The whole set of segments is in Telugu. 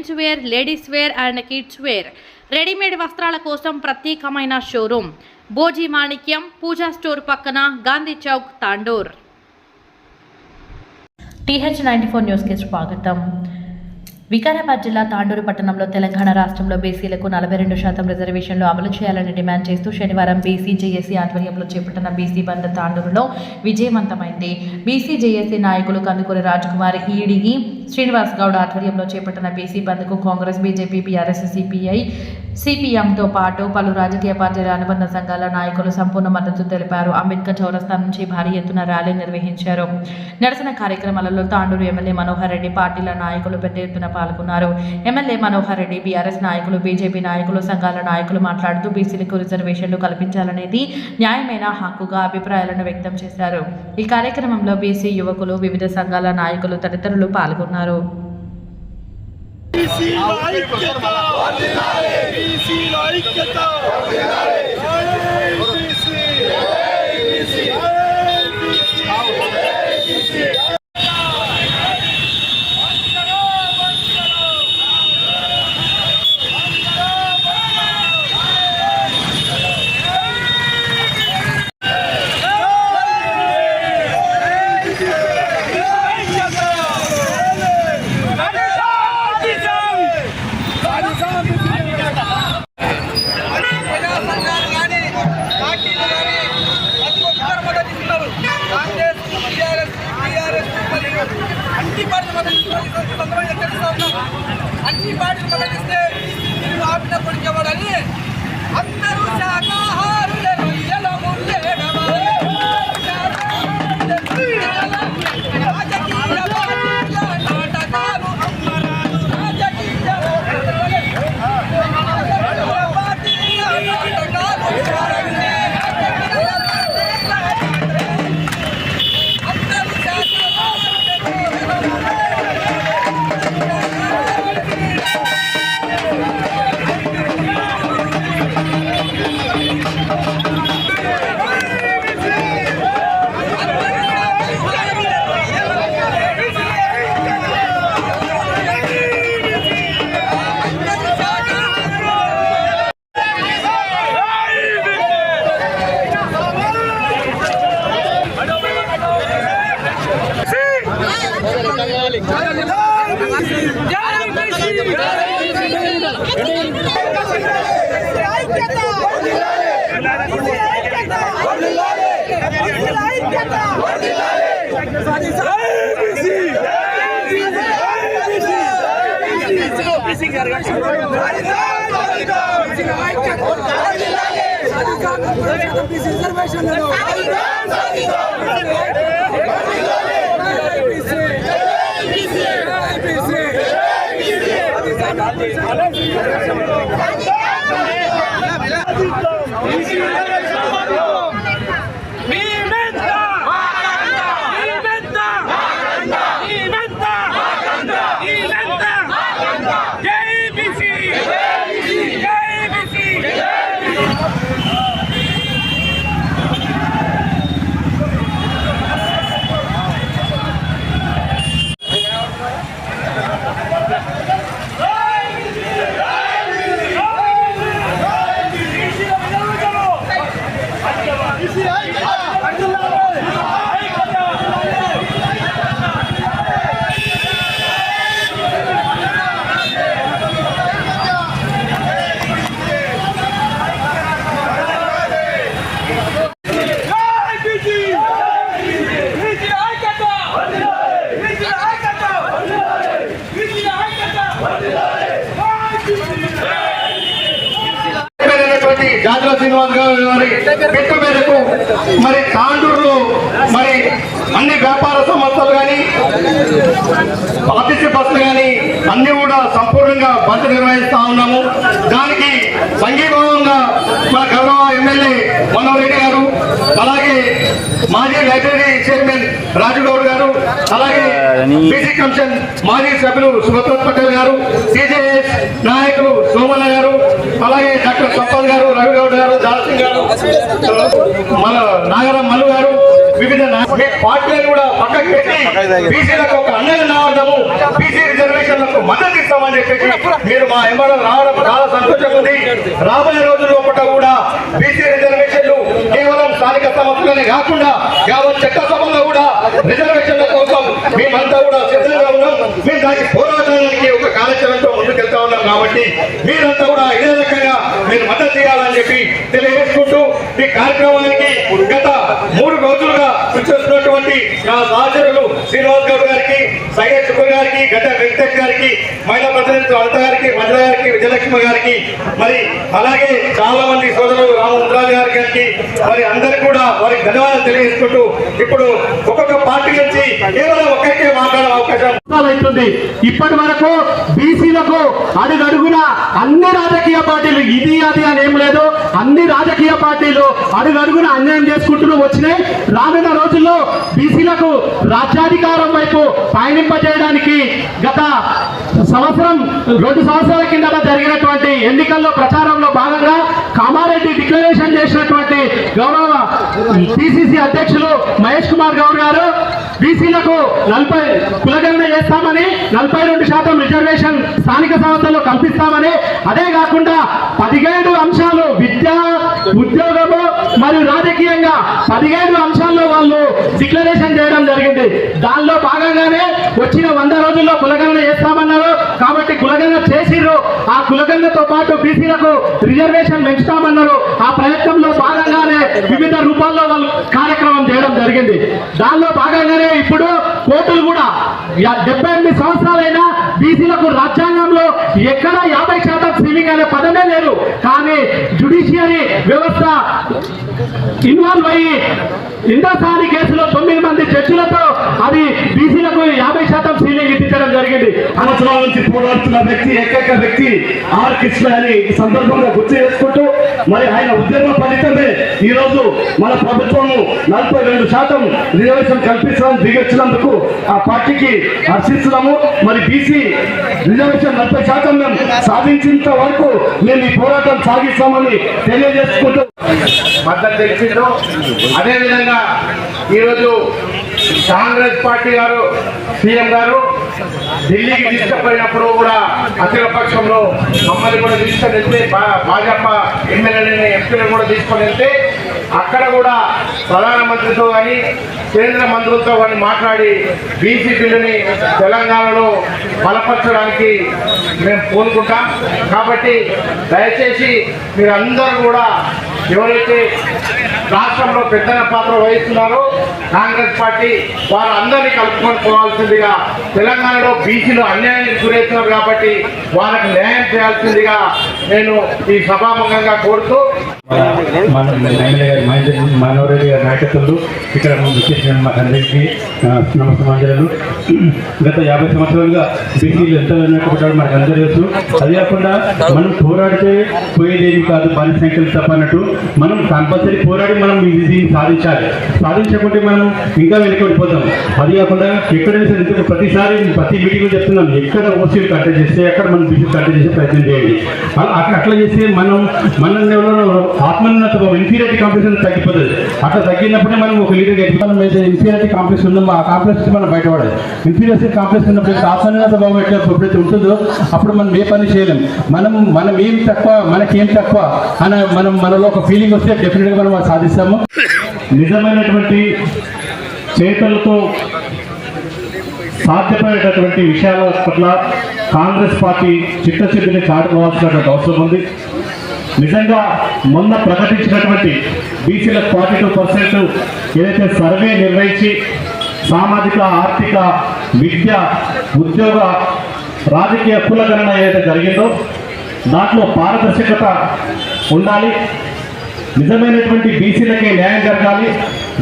Men's wear ladies wear and kids wear. Readymade వస్త్రాల కోసం ప్రత్యేకమైన షోరూమ్. బోజీ మాణిక్యం పూజా స్టోర్ పక్కన Gandhi chowk Tandur. TH ninety four న్యూస్కి స్వాగతం. వికారాబాద్ జిల్లా తాండూరు పట్టణంలో తెలంగాణ రాష్ట్రంలో బీసీలకు నలభై రెండు శాతం రిజర్వేషన్లు అమలు చేయాలని డిమాండ్ చేస్తూ శనివారం బీసీ జేఏసీ ఆధ్వర్యంలో చేపట్టిన బీసీ బంద్ తాండూరులో విజయవంతమైంది. బీసీ జేఏసీ నాయకులు కందుకూరి రాజ్కుమార్ ఈడిగి శ్రీనివాస్ గౌడ్ ఆధ్వర్యంలో చేపట్టిన బీసీ బంద్కు కాంగ్రెస్ బీజేపీ బీఆర్ఎస్ సిపిఐ సిపిఎంతో పాటు పలు రాజకీయ పార్టీల అనుబంధ సంఘాల నాయకులు సంపూర్ణ మద్దతు తెలిపారు. అంబేద్కర్ చౌరస్తా నుంచి భారీ ఎత్తున ర్యాలీ నిర్వహించారు. నిరసన కార్యక్రమాలలో తాండూరు ఎమ్మెల్యే మనోహర్ రెడ్డి పార్టీల నాయకులు పెద్ద ఎత్తున పాల్గొన్నారు. ఎమ్మెల్యే మనోహర్ రెడ్డి బీఆర్ఎస్ నాయకులు బీజేపీ నాయకులు సంఘాల నాయకులు మాట్లాడుతూ బీసీలకు రిజర్వేషన్లు కల్పించాలనేది న్యాయమైన హక్కుగా అభిప్రాయాలను వ్యక్తం చేశారు. ఈ కార్యక్రమంలో బీసీ యువకులు వివిధ సంఘాల నాయకులు తదితరులు పాల్గొన్నారు. బీసీల ఐక్యత బీసీల ఐక్యత బీసీ ప్రజా సంఘాలు కానీ పార్టీలు కానీ ప్రతి ఒక్కరు మద్దతు ఇస్తున్నారు కాంగ్రెస్ టీఆర్ఎస్ టీఆర్ఎస్ మరియు అన్ని పార్టీలు మద్దతు సందర్భంగా ఉన్నాం అన్ని పార్టీలు మద్దతు ఇస్తే మీరు ఆపిన పొడిచబడని అందరూ అయినటువంటి పెట్ట మేరకు మరి తాండూరులో మరి అన్ని వ్యాపార సంస్థలు కానీ ఆఫీసు బస్సులు కానీ అన్ని కూడా సంపూర్ణంగా బంద్ నిర్వహిస్తా ఉన్నాము. దానికి సంఘీభావంగా మా గౌరవ ఎమ్మెల్యే మనోహర్ రెడ్డి గారు అలాగే మాజీ లైబ్రరీ చైర్మన్ రాజుగౌడ్ గారు అలాగే బీసీ కమిషన్ మాజీ సభ్యులు సుభద్రత్ పటేల్ గారు సిజేఎస్ నాయకులు సోమన్న గారు అలాగే డాక్టర్ సప్పల్ గారు రవి గౌడ్ గారు దాల్సింగ్ గారు మన నాగరం మల్లు గారు వివిధ పార్టీలను కూడా పక్కకు పెట్టి బీసీలకు ఒక అన్నది నావడము బీసీ రిజర్వేషన్లకు మద్దతు ఇస్తామని చెప్పేసి మీరు మా ఎంబడ రావడం చాలా సంతోషంగా ఉంది. రాబోయే రోజుల లోపల కూడా బీసీ రిజర్వేషన్లు కేవలం స్థానిక సమస్యలనే కాకుండా యావత్ చట్టసభలో కూడా రిజర్వేషన్ కోసం మేమంతా కూడా సిద్ధంగా ఉన్నాం మేము దానికి పోరాటానికి ఒక కార్యాచరణతో ముందుకెళ్తా ఉన్నాం కాబట్టి మీరంతా కూడా ఇదే రకంగా మీరు మద్దతు చేయాలని చెప్పి తెలియజేసుకుంటూ ఈ కార్యక్రమానికి గత మూడు రోజులుగా కృషిస్తున్నటువంటి నా సహచరులు శ్రీనివాస్ గౌడ్ గారికి సయ్యద్ శుక్ర గారికి గడ్డ వెంకటేష్ గారికి మహిళా ప్రతినిధులు అనిత గారికి మంజుల గారికి విజయలక్ష్మి గారికి మరి అలాగే చాలా మంది సోదరులు రామముద్రాజు గారి గారికి మరి అందరు కూడా వారికి ధన్యవాదాలు తెలియజేసుకుంటూ ఇప్పుడు ఒక్కొక్క పార్టీ నుంచి కేవలం ఒక్కరికే మాట్లాడే అవకాశం అవుతుంది. ఇప్పటి వరకు బీసీలకు అడుగడుగున అన్ని రాజకీయ పార్టీలు ఇది అది అని ఏం లేదు. అన్ని రాజకీయ పార్టీలు అడుగడుగున అన్యాయం చేసుకుంటూ వచ్చినాయి. రానున్న రోజుల్లో బీసీలకు రాజ్యాధికారం వైపు పయనింపజేయడానికి గత సంవత్సరం రెండు సంవత్సరాల కింద జరిగినటువంటి ఎన్నికల్లో ప్రచారంలో భాగంగా కామారెడ్డి డిక్లరేషన్ చేసినటువంటి గౌరవ పిసిసి అధ్యక్షులు మహేష్ కుమార్ గౌడ్ గారు బీసీలకు నలభై కులగణన చేస్తామని నలభై రెండు శాతం రిజర్వేషన్ స్థానిక సంస్థల్లో కల్పిస్తామని అదే కాకుండా పదిహేడు అంశాలు విద్య ఉద్యోగము మరియు రాజకీయంగా పదిహేడు అంశాల్లో వాళ్ళు డిక్లరేషన్ చేయడం జరిగింది. దానిలో భాగంగానే వచ్చిన వంద రోజుల్లో కులగణన చేస్తామన్నారు. కాబట్టి కులగణన చేసిర్రు. ఆ కులగణనతో పాటు బీసీలకు రిజర్వేషన్ పెంచుతామన్నారు. ఆ ప్రయత్నంలో భాగంగానే వివిధ రూపాల్లో వాళ్ళు కార్యక్రమం చేయడం జరిగింది. దానిలో భాగంగానే ఇప్పుడు కోర్టులు కూడా యా- డెబ్బై ఎనిమిది సంవత్సరాలైనా బీసీలకు రాజ్యాంగంలో ఎక్కడ యాభై శాతం సీలింగ్ అనే పదమే లేదు. కానీ జుడిషియరీ వ్యవస్థ ఇన్వాల్వ్ అయ్యి ఇంద్రసారి కేసులో తొమ్మిది మంది జడ్జిలతో అది బీసీలకు యాభై శాతం సీలింగ్ ఇప్పించడం జరిగింది. సంవత్సరాల నుంచి పోరాడుతున్న వ్యక్తి ఏకైక వ్యక్తి ఆర్ కృష్ణ అని ఈ సందర్భంగా గుర్తు చేసుకుంటూ మరి ఆయన ఉద్యమ ఫలితమే. ఈ రోజు మన ప్రభుత్వము నలభై రెండు శాతం రిజర్వేషన్ కల్పించడం దిగొచ్చినందుకు ఆ పార్టీకి హర్షిస్తున్నాము. మరి బీసీ రిజర్వేషన్ నలభై శాతం మేము సాధించేంత వరకు మేము ఈ పోరాటం సాగిస్తామని తెలియజేసుకుంటూ మద్దతు తెలిసిందో అదేవిధంగా ఈరోజు కాంగ్రెస్ పార్టీ గారు సీఎం గారు ఢిల్లీకి తీసుకుపోయినప్పుడు కూడా అఖిల పక్షంలో మమ్మల్ని కూడా తీసుకొని వెళ్తే భాజపా ఎమ్మెల్యేని ఎంపీలను కూడా తీసుకొని వెళ్తే అక్కడ కూడా ప్రధానమంత్రితో కానీ కేంద్ర మంత్రులతో కానీ మాట్లాడి బీసీ బిల్లుని తెలంగాణలో బలపరచడానికి మేము కోరుకుంటాం. కాబట్టి దయచేసి మీరందరూ కూడా ఎవరైతే రాష్ట్రంలో పెద్దల పాత్ర వహిస్తున్నారో కాంగ్రెస్ పార్టీ వారు అందరినీ కలుపుకొని పోవాల్సిందిగా తెలంగాణలో బీసీలు అన్యాయానికి గురవుతున్నారు కాబట్టి వారికి న్యాయం చేయాల్సిందిగా నేను ఈ సభాముఖంగా కోరుతూ మన గారి మహేంద్ర నాయకత్వంలో ఇక్కడ విచ్చేసిన మా అందరికీ నమస్కారాలు గత యాభై సంవత్సరాలుగా బీసీలు ఎంత వెనకబడ్డాడు మనకు అందరూ తెలుసు. అదే కాకుండా మనం పోరాడితే పోయేదేమి కాదు పని సంఖ్యలు తప్ప అన్నట్టు మనం కంపల్సరీ పోరాడి మనం దీన్ని సాధించాలి. సాధించకుంటే మనం ఇంకా వెనుకబడిపోతాం అది కాకుండా ఎక్కడైనా సరే ఎందుకు ప్రతిసారి ప్రతి మీటింగ్ చెప్తున్నాం ఎక్కడ ఓసీలు కట్టె చేస్తే ఎక్కడ మనం బీసీ కట్టె చేసే ప్రయత్నం చేయండి. అట్లా అట్లా చేస్తే మనం మన ఆత్మన్నత ఇన్ఫీరియారిటీ కాంప్లెక్స్ తగ్గిపోతుంది. అట్లా తగ్గినప్పుడే మనం ఒక లీడర్ మనం అయితే ఇన్ఫీరియారిటీ కాంప్లెక్స్ ఉందో ఆ కాంప్లెక్స్ మనం బయటపడాలి. ఇన్ఫీరియారిటీ కాంప్లెక్స్ ఉన్నప్పుడు ఆత్మోన్నత భావం ఎట్లా ఎప్పుడైతే ఉంటుందో అప్పుడు మనం ఏ పని చేయలేం. మనం మనం ఏం తక్కువ మనకేం తక్కువ అని మనం మనలో ఒక ఫీలింగ్ వస్తే డెఫినెట్గా మనం సాధిస్తాము. నిజమైనటువంటి చేతులతో సాధ్యపడేటటువంటి విషయాల పట్ల కాంగ్రెస్ పార్టీ చిత్తశుద్ధిని చాటుకోవాల్సినటువంటి అవసరం ఉంది. నిజంగా మొన్న ప్రకటించినటువంటి బీసీల ఫార్టీ టూ పర్సెంట్ ఏదైతే సర్వే నిర్వహించి సామాజిక ఆర్థిక విద్య ఉద్యోగ రాజకీయ కులగణన ఏదైతే జరిగిందో దాంట్లో పారదర్శకత ఉండాలి. నిజమైనటువంటి బీసీలకే న్యాయం జరగాలి.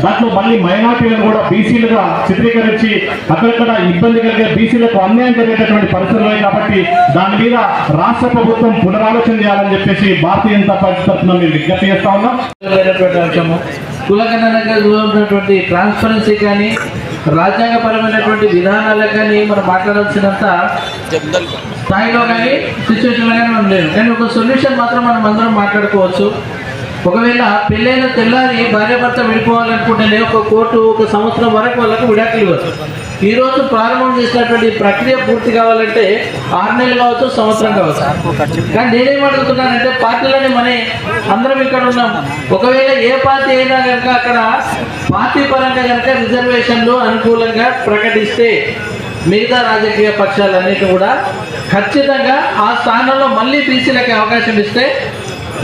దాంట్లో మళ్ళీ మైనార్టీలను కూడా బీసీలుగా చిత్రీకరించి అక్కడక్కడ ఇబ్బంది కలిగే బీసీలకు అన్యాయం జరిగేటటువంటి పరిస్థితులు కాబట్టి దాని మీద రాష్ట్ర ప్రభుత్వం పునరాలోచన చేయాలని చెప్పేసి భారతీయ జనతా పార్టీ తరఫున మేము విజ్ఞప్తి చేస్తా ఉన్నాం. అయినటువంటి ఉన్నటువంటి ట్రాన్స్పరెన్సీ కానీ రాజ్యాంగపరమైనటువంటి విధానాలకు కానీ మనం మాట్లాడాల్సినంత స్థాయిలో కానీ సిచ్యువేషన్లో కానీ మనం లేదు కానీ ఒక సొల్యూషన్ మాత్రం మనం అందరం మాట్లాడుకోవచ్చు. ఒకవేళ పెళ్ళైన తెల్లారి భార్య భర్త విడిపోవాలనుకుంటేనే ఒక కోర్టు ఒక సంవత్సరం వరకు వాళ్ళకు విడాకులు ఇవ్వచ్చు. ఈరోజు ప్రారంభం చేసినటువంటి ప్రక్రియ పూర్తి కావాలంటే ఆరు నెలలు కావచ్చు సంవత్సరం కావచ్చు. కానీ నేనేం అడుగుతున్నానంటే పార్టీలని మన అందరం ఇక్కడ ఉన్నాం. ఒకవేళ ఏ పార్టీ అయినా కనుక అక్కడ పార్టీ పరంగా కనుక రిజర్వేషన్లు అనుకూలంగా ప్రకటిస్తే మిగతా రాజకీయ పక్షాలన్నిటి కూడా ఖచ్చితంగా ఆ స్థానంలో మళ్ళీ బీసీలకి అవకాశం ఇస్తే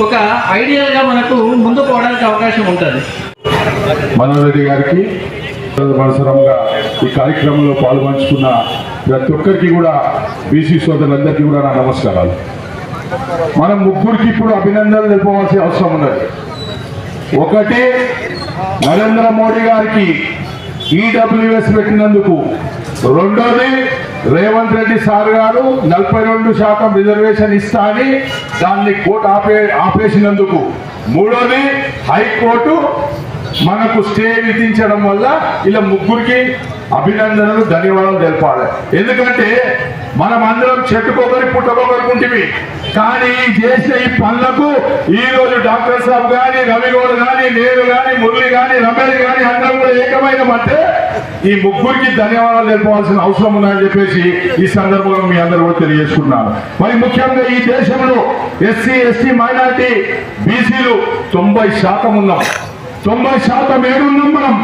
ఒక ఐడియల్గా మనకు ముందు పోవడానికి అవకాశం ఉంటుంది. మనోహర్ రెడ్డి గారికి మనసరంగా ఈ కార్యక్రమంలో పాల్పంచుకున్న ప్రతి ఒక్కరికి కూడా బీసీ సోదరులందరికీ కూడా నా నమస్కారాలు. మనం ముగ్గురికి ఇప్పుడు అభినందనలు తెలుపవలసిన అవసరం ఉన్నది. ఒకటి నరేంద్ర మోడీ గారికి ఈడబ్ల్యూఎస్ పెట్టినందుకు రెండోది రేవంత్ రెడ్డి సార్ గారు నలభై రెండు శాతం రిజర్వేషన్ ఇస్తా అని దాన్ని కోర్టు ఆపే ఆపేసినందుకు. మూడోది హైకోర్టు మనకు స్టే విధించడం వల్ల ఇలా ముగ్గురికి అభినందనలు ధన్యవాదాలు తెలపాలి. ఎందుకంటే మనం అందరం చెట్టుకొకరి పుట్టకొకరుకుంటివి కానీ చేసే చేసిన ఈ పనులకు ఈరోజు రోజు డాక్టర్ సాబ్ కానీ రవిగౌడ్ కానీ నేను కానీ మురళి కానీ రమేష్ కానీ అందరం కూడా ఏకమైనమంటే ఈ ముగ్గురికి ధన్యవాదాలు తెలుపవలసిన అవసరం ఉందని చెప్పేసి ఈ సందర్భంగా మీ అందరూ కూడా తెలియజేసుకున్నాను మరి ముఖ్యంగా ఈ దేశంలో ఎస్సీ ఎస్టీ మైనార్టీ బీసీలు తొంభై శాతం ఉన్నాం. తొంభై శాతం ఏడున్నాం మనం?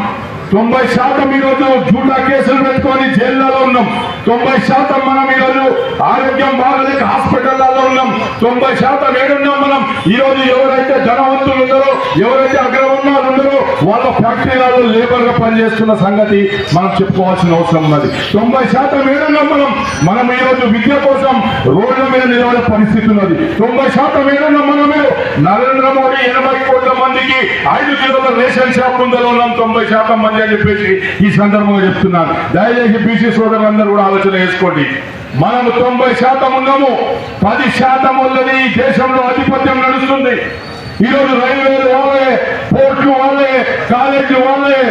తొంభై శాతం ఈరోజు జూటా కేసులు పెట్టుకొని జైళ్ళలో ఉన్నాం. తొంభై శాతం మనం ఈరోజు ఆరోగ్యం బాగలేక హాస్పిటల్లో ఉన్నాం. తొంభై శాతం ఏడున్నాం మనం. ఈరోజు ఎవరైతే ధనవంతులు ఉన్నారో ఎవరైతే అగ్రవర్ణాలు ఉన్నారో వాళ్ళ ఫ్యాక్టరీలలో లేబర్గా పనిచేస్తున్న సంగతి మనం చెప్పుకోవాల్సిన అవసరం ఉన్నది. తొంభై శాతం ఏడున్నాం మనం. మనం ఈరోజు విద్య కోసం రోడ్ల మీద నిలబడే పరిస్థితి ఉన్నది. తొంభై శాతం ఏడున్నాం మనమే. నరేంద్ర మోడీ ఎనభై కోట్ల మందికి ఐదు కిలోల రేషన్ షాప్ ముందర ఉన్నాం. తొంభై శాతం మంది అని చెప్పేసి ఈ సందర్భంగా చెప్తున్నాను దయచేసి బీసీ సోదరులందరూ కూడా ఆలోచన చేసుకోండి. మనము తొంభై శాతం ఉన్నాము. పది శాతం ఉన్నది ఈ దేశంలో ఆధిపత్యం నడుస్తుంది. ఈరోజు రైల్వేలు వాళ్ళే పోర్టులు వాళ్ళే కాలేజీలు వాళ్ళే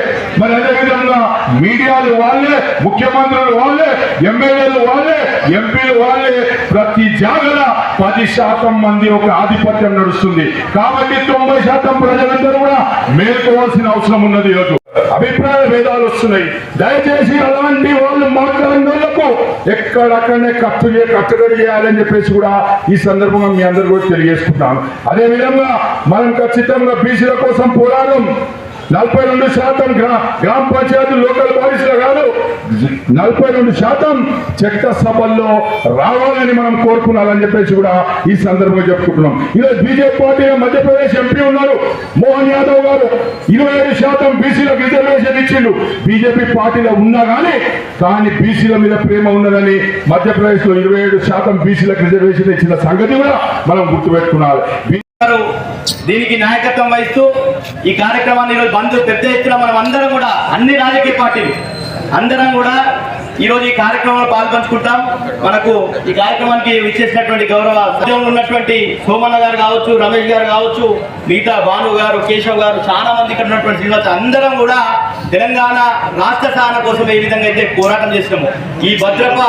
మరి అదేవిధంగా మీడియాలు వాళ్ళే ముఖ్యమంత్రులు వాళ్ళే ఎమ్మెల్యేలు వాళ్ళే ఎంపీలు వాళ్ళే ప్రతి జాగల పది శాతం మంది ఒక ఆధిపత్యం నడుస్తుంది. కాబట్టి తొంభై శాతం ప్రజలందరూ కూడా మేల్కోవాల్సిన అవసరం ఉన్నది ఈరోజు. అభిప్రాయ భేదాలు వస్తున్నాయి. దయచేసి అలాంటి వాళ్ళు మాట్లాడిన వాళ్ళకు ఎక్కడక్కడనే ఖర్చు చే చేయాలని చెప్పేసి కూడా ఈ సందర్భంగా మీ అందరూ కూడా తెలియజేసుకుంటాను. అదే విధంగా మనం ఖచ్చితంగా బీసీల కోసం పోరాటం నలభై రెండు శాతం గ్రా గ్రామ పంచాయతీ లోకల్ బాడీస్లో కాదు. నలభై రెండు శాతం చట్ట సభల్లో రావాలని మనం కోరుకున్నారని చెప్పేసి కూడా ఈ సందర్భంగా చెప్పుకుంటున్నాం. ఈరోజు బీజేపీ పార్టీ మధ్యప్రదేశ్ ఎంపీ ఉన్నారు. మోహన్ యాదవ్ గారు ఇరవై ఐదు శాతం బీసీలకు రిజర్వేషన్ ఇచ్చిండు. బీజేపీ పార్టీలో ఉన్నా కానీ కానీ బీసీల మీద ప్రేమ ఉన్నదని మధ్యప్రదేశ్లో ఇరవై ఏడు శాతం బీసీలకు రిజర్వేషన్ ఇచ్చిన సంగతి కూడా మనం గుర్తుపెట్టుకున్నాలి దీనికి నాయకత్వం వహిస్తూ ఈ కార్యక్రమాన్ని ఈరోజు బంధు పెద్ద ఎత్తున మనం అందరం కూడా అన్ని రాజకీయ పార్టీలు అందరం కూడా ఈరోజు ఈ కార్యక్రమంలో పాల్పంచుకుంటాం. మనకు ఈ కార్యక్రమానికి విచ్చేసినటువంటి గౌరవ ఉద్యోగంలో ఉన్నటువంటి సోమన్న గారు కావచ్చు రమేష్ గారు కావచ్చు మిగతా భాను గారు కేశవ్ గారు చాలా మంది ఇక్కడ ఉన్నటువంటి శ్రీనివాస అందరం కూడా తెలంగాణ రాష్ట్ర సాధన కోసం ఏ విధంగా అయితే పోరాటం చేసినాము. ఈ భద్రప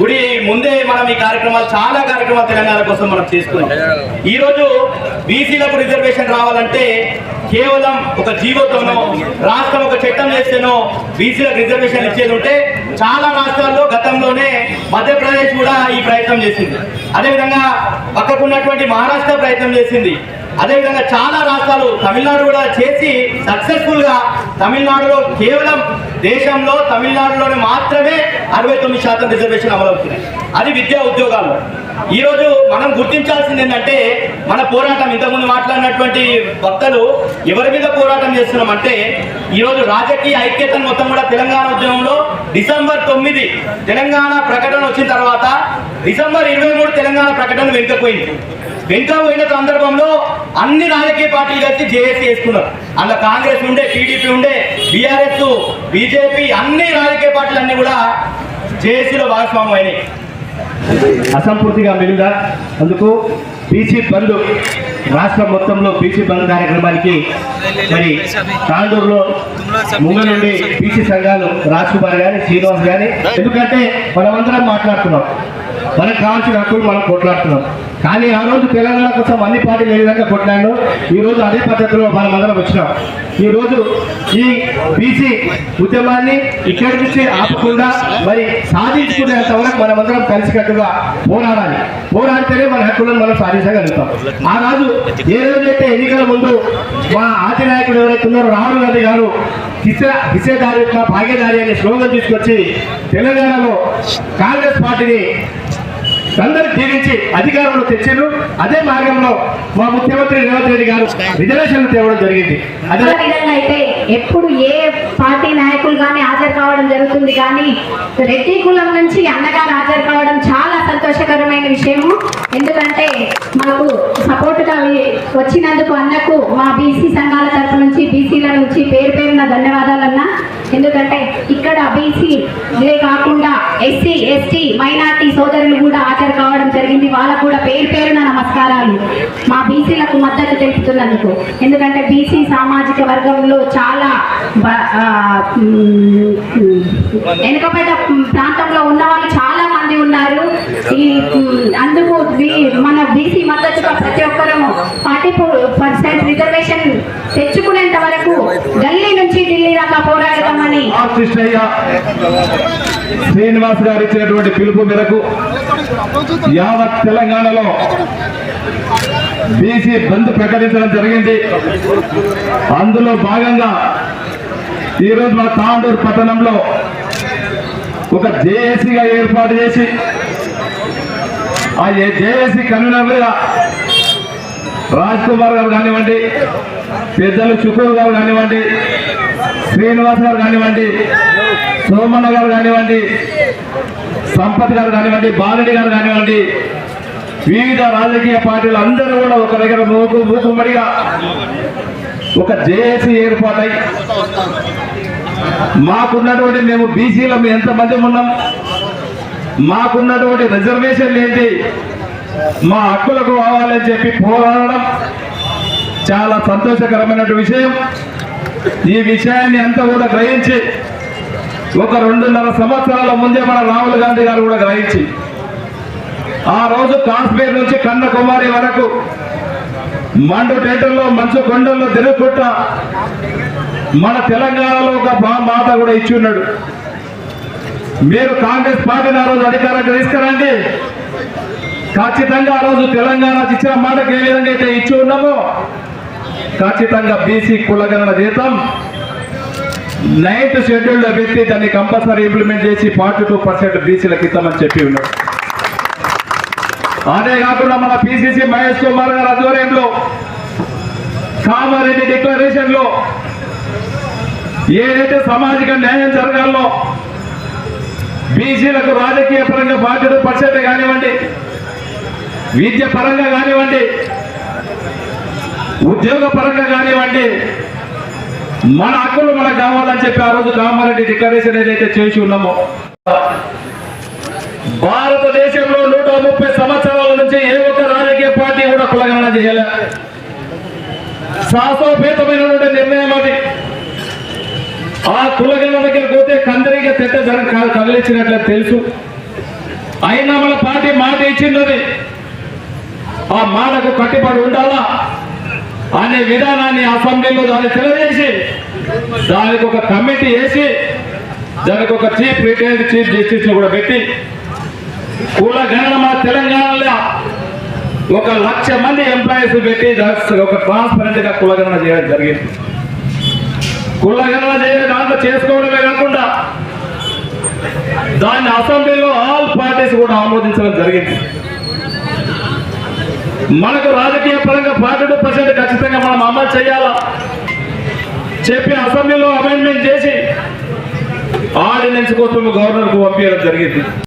గుడి ముందే మనం ఈ కార్యక్రమాలు చాలా కార్యక్రమాలు తెలంగాణ కోసం మనం చేసుకున్నాం. ఈ రోజు బీసీలకు రిజర్వేషన్ రావాలంటే కేవలం ఒక జీవోతోనో రాష్ట్రం ఒక చట్టం చేస్తేనో బీసీలకు రిజర్వేషన్ ఇచ్చేది ఉంటే చాలా రాష్ట్రాల్లో గతంలోనే మధ్యప్రదేశ్ కూడా ఈ ప్రయత్నం చేసింది. అదేవిధంగా పక్కకున్నటువంటి మహారాష్ట్ర ప్రయత్నం చేసింది. అదేవిధంగా చాలా రాష్ట్రాలు తమిళనాడు కూడా చేసి సక్సెస్ఫుల్గా తమిళనాడులో కేవలం దేశంలో తమిళనాడులోనే మాత్రమే అరవై తొమ్మిది శాతం రిజర్వేషన్ అమలవుతున్నాయి. అది విద్యా ఉద్యోగాలు. ఈరోజు మనం గుర్తించాల్సింది ఏంటంటే మన పోరాటం ఇంతకుముందు మాట్లాడినటువంటి వక్తలు ఎవరి మీద పోరాటం చేస్తున్నాం అంటే ఈరోజు రాజకీయ ఐక్యతను మొత్తం కూడా తెలంగాణ ఉద్యమంలో డిసెంబర్ తొమ్మిది తెలంగాణ ప్రకటన వచ్చిన తర్వాత డిసెంబర్ ఇరవై మూడు తెలంగాణ ప్రకటన వెనుకపోయింది. వెనుక పోయిన సందర్భంలో అన్ని రాజకీయ పార్టీలు కలిసి జేఏసీ వేసుకున్నారు. అందులో కాంగ్రెస్ ఉండే టీడీపీ ఉండే బీఆర్ఎస్ బీజేపీ అన్ని రాజకీయ పార్టీలు అన్ని కూడా జేఏసీలో భాగస్వామ్యం అయినాయి. అసంపూర్తిగా మిగిలిందా? అందుకు బీసీ బంద్ రాష్ట్రం మొత్తంలో బీసీ బంద్ కార్యక్రమానికి మరి తాండూరులో ముంగ నుండి బీసీ సంఘాలు రాజ్ కుమార్ గారి శ్రీనివాస్ గారి ఎందుకంటే మనమందరం మాట్లాడుతున్నాం. మనకు కావాల్సిన హక్కులు మనం కొట్లాడుతున్నాం. కానీ ఆ రోజు తెలంగాణ కోసం అన్ని పార్టీలు ఏ విధంగా కొట్లాడు ఈ రోజు అదే పద్ధతిలో మనం అందరం వచ్చినాం. ఈ రోజు ఈ బీసీ ఉద్యమాన్ని ఇక్కడి నుంచి ఆపకుండా మరి సాధించుకునేంత వరకు మనమందరం కలిసికట్టుగా పోరాడాలి. పోరాడితేనే మన హక్కులను మనం సాధించగలుగుతాం. ఆ రోజు ఏ రోజైతే ఎన్నికల ముందు మా ఆది నాయకుడు ఎవరైతే ఉన్నారో రాహుల్ గాంధీ గారు దిశ హిసేదారి యొక్క భాగ్యదారి అనే స్లోగన్ తీసుకొచ్చి తెలంగాణలో కాంగ్రెస్ పార్టీని అందరూ జీవించి అధికారంలో తెచ్చారు అదే మార్గంలో మా ముఖ్యమంత్రి రేవంత్ రెడ్డి గారు రిజర్వేషన్లు తేవడం జరిగింది. అదే విధంగా అయితే ఎప్పుడు ఏ పార్టీ నాయకులు కానీ హాజరు కావడం జరుగుతుంది కానీ రెడ్డి కులం నుంచి అన్నగారు హాజరు కావడం చాలా సంతోషకరమైన విషయము. ఎందుకంటే మాకు సపోర్ట్గా వచ్చినందుకు అన్నకు మా బీసీ సంఘ తరపు నుంచి బీసీల నుంచి పేరు పేరున ధన్యవాదాలన్నా ఎందుకంటే ఇక్కడ ఇదే కాకుండా ఎస్సీ ఎస్టీ మైనార్టీ సోదరులు కూడా హాజరు కావడం జరిగింది. వాళ్ళకు కూడా పేరు పేరున నమస్కారాలు. మా బీసీలకు మద్దతు తెలుపుతున్నందుకు. ఎందుకంటే బీసీ సామాజిక వర్గంలో చాలా బ- వెనుకబడ్డ ప్రాంతంలో ఉన్న వాళ్ళు చాలా మంది ఉన్నారు. ఈ అందుకు మన బీసీ మద్దతుగా ప్రతి ఒక్కరము ఫార్టీ పర్సెంట్ రిజర్వేషన్ తెచ్చుకునేంత వరకు ఢిల్లీ నుంచి ఢిల్లీ దాకా పోరాడతామని శ్రీనివాస్ గారు ఇచ్చినటువంటి పిలుపు మేరకు యావత్ తెలంగాణలో బీసీ బంద్ ప్రకటించడం జరిగింది. అందులో భాగంగా ఈరోజు మన తాండూరు పట్టణంలో ఒక జేఏసీగా ఏర్పాటు చేసి ఆ జేఏసీ కన్వీనర్గా రాజ్ కుమార్ గారు కానివ్వండి పెద్దలు చుక్కూరు గారు కానివ్వండి శ్రీనివాస్ గారు కానివ్వండి సోమన్న గారు కానివ్వండి సంపత్ గారు కానివ్వండి బాలరెడ్డి గారు కానివ్వండి వివిధ రాజకీయ పార్టీలు అందరూ కూడా ఒక దగ్గర మూకు మూకుమ్మడిగా ఒక జేఏసీ ఏర్పాటై మాకున్నటువంటి మేము బీసీలో మేము ఎంతమంది ఉన్నాం? మాకున్నటువంటి రిజర్వేషన్లు ఏంటి? మా హక్కులకు కావాలని చెప్పి పోరాడడం చాలా సంతోషకరమైనటువంటి విషయం. ఈ విషయాన్ని అంతా కూడా గ్రహించి ఒక రెండున్నర సంవత్సరాల ముందే మన రాహుల్ గాంధీ గారు కూడా గ్రహించి ఆ రోజు కాశ్మీర్ నుంచి కన్యాకుమారి వరకు మండు టెంటల్లో మంచు కొండల్లో తిరుగుకుంట మన తెలంగాణలో ఒక మాట కూడా ఇచ్చి ఉన్నాడు. మీరు కాంగ్రెస్ పార్టీని ఆ రోజు అధికారానికి తీసుకురండి. ఖచ్చితంగా ఆ రోజు తెలంగాణ ఇచ్చిన మాటకు ఏ విధంగా అయితే ఇచ్చి ఉన్నామో ఖచ్చితంగా బీసీ కులగణన జీతం నైన్త్ షెడ్యూల్లో పెట్టి దాన్ని కంపల్సరీ ఇంప్లిమెంట్ చేసి ఫార్టీ టూ పర్సెంట్ బీసీలకు ఇస్తామని చెప్పి ఉన్నారు అదే కాకుండా మన పిసిసి మహేష్ కుమార్ గారి ఆధ్వర్యంలో కామారెడ్డి డిక్లరేషన్లో ఏదైతే సామాజిక న్యాయం జరగాలో బీసీలకు రాజకీయ పరంగా ఫార్టీ టూ పర్సెంట్ కానివ్వండి విద్య పరంగా కానివ్వండి ఉద్యోగ పరంగా కానివ్వండి మన హక్కులు మనకు కావాలని చెప్పి ఆ రోజు కామారెడ్డి డిక్లరేషన్ ఏదైతే చేసి ఉన్నామో భారతదేశంలో నూట ముప్పై సంవత్సరాల నుంచి ఏ ఒక్క రాజకీయ పార్టీ కూడా కులగణన చేయలే. శాస్త్రోపేతమైనటువంటి నిర్ణయం అది. ఆ కులగణన దగ్గర పోతే కందరిగా తెట్ట జరగ కదిలించినట్లు తెలుసు. అయినా మన పార్టీ మాట ఇచ్చినది ఆ మాటకు కట్టుబడి ఉండాలా? అనే విధానాన్ని అసెంబ్లీలో దాన్ని తెలియజేసి దానికి ఒక కమిటీ వేసి దానికి ఒక చీఫ్ రిటైర్డ్ చీఫ్ జస్టిస్ కూడా పెట్టి కుల గణన మన తెలంగాణలో ఒక లక్ష మంది ఎంప్లాయీస్ పెట్టి ఒక ట్రాన్స్పరెంట్గా కులగణన చేయడం జరిగింది. కులగణన చేయడం దాంట్లో చేసుకోవడమే కాకుండా దాన్ని అసెంబ్లీలో ఆల్ పార్టీస్ కూడా ఆమోదించడం జరిగింది. మనకు రాజకీయ పరంగా ఫార్టీ టూ పర్సెంట్ ఖచ్చితంగా మనం అమలు చేయాలా? చెప్పి అసెంబ్లీలో అమెండ్మెంట్ చేసి ఆర్డినెన్స్ కోసం గవర్నర్కు పంపించడం జరిగింది.